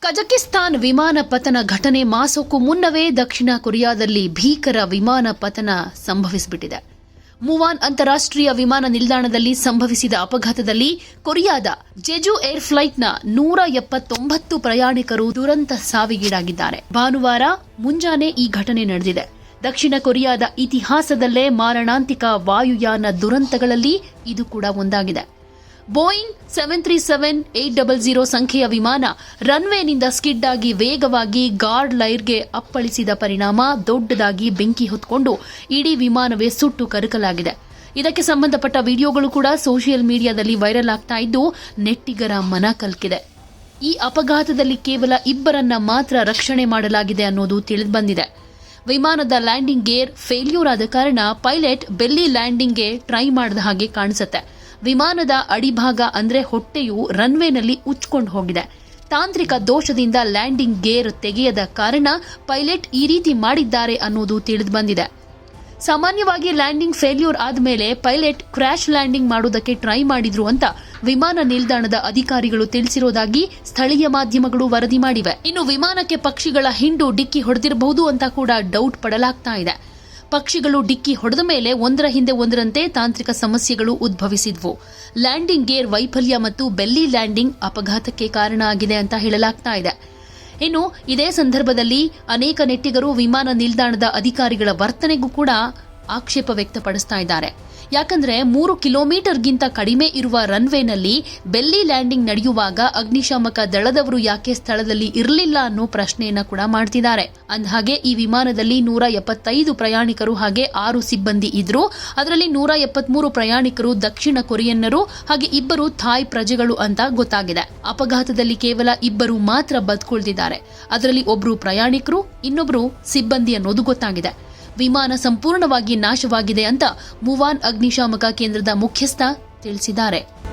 Kazakhstan ವಿಮಾನ ಪತನ ಘಟನೆ ಮಾಸಕ್ಕೂ ಮುನ್ನವೇ ದಕ್ಷಿಣ ಕೊರಿಯಾದಲ್ಲಿ ಭೀಕರ ವಿಮಾನ ಪತನ ಸಂಭವಿಸಿಬಿಟ್ಟಿದೆ. ಮುವಾನ್ ಅಂತಾರಾಷ್ಟ್ರೀಯ ವಿಮಾನ ನಿಲ್ದಾಣದಲ್ಲಿ ಸಂಭವಿಸಿದ ಅಪಘಾತದಲ್ಲಿ ಕೊರಿಯಾದ ಜೆಜು ಏರ್ ಫ್ಲೈಟ್ನ ನೂರ ಎಪ್ಪತ್ತೊಂಬತ್ತು ಪ್ರಯಾಣಿಕರು ದುರಂತ ಸಾವಿಗೀಡಾಗಿದ್ದಾರೆ. ಭಾನುವಾರ ಮುಂಜಾನೆ ಈ ಘಟನೆ ನಡೆದಿದೆ. ದಕ್ಷಿಣ ಕೊರಿಯಾದ ಇತಿಹಾಸದಲ್ಲೇ ಮಾರಣಾಂತಿಕ ವಾಯುಯಾನ ದುರಂತಗಳಲ್ಲಿ ಇದು ಕೂಡ ಒಂದಾಗಿದೆ. Boeing seven three seven eight double zero ಸಂಖ್ಯೆಯ ವಿಮಾನ ರನ್ವೇನಿಂದ ಸ್ಕಿಡ್ ಆಗಿ ವೇಗವಾಗಿ ಗಾರ್ಡ್ ಲೈರ್ಗೆ ಅಪ್ಪಳಿಸಿದ ಪರಿಣಾಮ ದೊಡ್ಡದಾಗಿ ಬೆಂಕಿ ಹೊತ್ಕೊಂಡು ಇಡೀ ವಿಮಾನವೇ ಸುಟ್ಟು ಕರಕಲಾಗಿದೆ. ಇದಕ್ಕೆ ಸಂಬಂಧಪಟ್ಟ ವಿಡಿಯೋಗಳು ಕೂಡ ಸೋಷಿಯಲ್ ಮೀಡಿಯಾದಲ್ಲಿ ವೈರಲ್ ಆಗ್ತಾ ಇದ್ದು ನೆಟ್ಟಿಗರ ಮನ ಕಲ್ಕಿದೆ. ಈ ಅಪಘಾತದಲ್ಲಿ ಕೇವಲ ಇಬ್ಬರನ್ನ ಮಾತ್ರ ರಕ್ಷಣೆ ಮಾಡಲಾಗಿದೆ ಅನ್ನೋದು ತಿಳಿದುಬಂದಿದೆ ವಿಮಾನದ ಲ್ಯಾಂಡಿಂಗ್ ಗೇರ್ ಫೇಲ್ಯೂರ್ ಆದ ಕಾರಣ ಪೈಲಟ್ ಬೆಲ್ಲಿ ಲ್ಯಾಂಡಿಂಗ್ಗೆ ಟ್ರೈ ಮಾಡಿದ ಹಾಗೆ ಕಾಣಿಸುತ್ತೆ. ವಿಮಾನದ ಅಡಿಭಾಗ ಅಂದ್ರೆ ಹೊಟ್ಟೆಯು ರನ್ವೇನಲ್ಲಿ ಉಚ್ಕೊಂಡು ಹೋಗಿದೆ. ತಾಂತ್ರಿಕ ದೋಷದಿಂದ ಲ್ಯಾಂಡಿಂಗ್ ಗೇರ್ ತೆಗೆಯದ ಕಾರಣ ಪೈಲಟ್ ಈ ರೀತಿ ಮಾಡಿದ್ದಾರೆ ಅನ್ನೋದು ತಿಳಿದುಬಂದಿದೆ ಸಾಮಾನ್ಯವಾಗಿ ಲ್ಯಾಂಡಿಂಗ್ ಫೇಲ್ಯೂರ್ ಆದಮೇಲೆ ಪೈಲಟ್ ಕ್ರ್ಯಾಶ್ ಲ್ಯಾಂಡಿಂಗ್ ಮಾಡುವುದಕ್ಕೆ ಟ್ರೈ ಮಾಡಿದ್ರು ಅಂತ ವಿಮಾನ ನಿಲ್ದಾಣದ ಅಧಿಕಾರಿಗಳು ತಿಳಿಸಿರೋದಾಗಿ ಸ್ಥಳೀಯ ಮಾಧ್ಯಮಗಳು ವರದಿ ಮಾಡಿವೆ. ಇನ್ನು ವಿಮಾನಕ್ಕೆ ಪಕ್ಷಿಗಳ ಹಿಂಡು ಡಿಕ್ಕಿ ಹೊಡೆದಿರಬಹುದು ಅಂತ ಕೂಡ ಡೌಟ್ ಪಡಲಾಗ್ತಾ ಇದೆ. ಪಕ್ಷಿಗಳು ಡಿಕ್ಕಿ ಹೊಡೆದ ಮೇಲೆ ಒಂದರ ಹಿಂದೆ ಒಂದರಂತೆ ತಾಂತ್ರಿಕ ಸಮಸ್ಯೆಗಳು ಉದ್ಭವಿಸಿದ್ವು. ಲ್ಯಾಂಡಿಂಗ್ ಗೇರ್ ವೈಫಲ್ಯ ಮತ್ತು ಬೆಲ್ಲಿ ಲ್ಯಾಂಡಿಂಗ್ ಅಪಘಾತಕ್ಕೆ ಕಾರಣ ಆಗಿದೆ ಅಂತ ಹೇಳಲಾಗ್ತಾ ಇದೆ. ಇನ್ನು ಇದೇ ಸಂದರ್ಭದಲ್ಲಿ ಅನೇಕ ನೆಟ್ಟಿಗರು ವಿಮಾನ ನಿಲ್ದಾಣದ ಅಧಿಕಾರಿಗಳ ವರ್ತನೆಗೂ ಕೂಡ ಆಕ್ಷೇಪ ವ್ಯಕ್ತಪಡಿಸ್ತಾ ಇದ್ದಾರೆ. ಯಾಕಂದ್ರೆ ಮೂರು ಕಿಲೋಮೀಟರ್ಗಿಂತ ಕಡಿಮೆ ಇರುವ ರನ್ವೇನಲ್ಲಿ ಬೆಲ್ಲಿ ಲ್ಯಾಂಡಿಂಗ್ ನಡೆಯುವಾಗ ಅಗ್ನಿಶಾಮಕ ದಳದವರು ಯಾಕೆ ಸ್ಥಳದಲ್ಲಿ ಇರಲಿಲ್ಲ ಅನ್ನೋ ಪ್ರಶ್ನೆಯನ್ನ ಕೂಡ ಮಾಡ್ತಿದ್ದಾರೆ. ಅಂದಹಾಗೆ ಈ ವಿಮಾನದಲ್ಲಿ ನೂರ ಎಪ್ಪತ್ತೈದು ಪ್ರಯಾಣಿಕರು ಹಾಗೆ ಆರು ಸಿಬ್ಬಂದಿ ಇದ್ರು. ಅದರಲ್ಲಿ ನೂರ ಎಪ್ಪತ್ಮೂರು ಪ್ರಯಾಣಿಕರು ದಕ್ಷಿಣ ಕೊರಿಯನ್ನರು, ಹಾಗೆ ಇಬ್ಬರು ಥಾಯ್ ಪ್ರಜೆಗಳು ಅಂತ ಗೊತ್ತಾಗಿದೆ. ಅಪಘಾತದಲ್ಲಿ ಕೇವಲ ಇಬ್ಬರು ಮಾತ್ರ ಬದುಕುಳಿದಿದ್ದಾರೆ. ಅದರಲ್ಲಿ ಒಬ್ಬರು ಪ್ರಯಾಣಿಕರು, ಇನ್ನೊಬ್ರು ಸಿಬ್ಬಂದಿ ಅನ್ನೋದು ಗೊತ್ತಾಗಿದೆ. ವಿಮಾನ ಸಂಪೂರ್ಣವಾಗಿ ನಾಶವಾಗಿದೆ ಅಂತ ಮುವಾನ್ ಅಗ್ನಿಶಾಮಕ ಕೇಂದ್ರದ ಮುಖ್ಯಸ್ಥ ತಿಳಿಸಿದ್ದಾರೆ.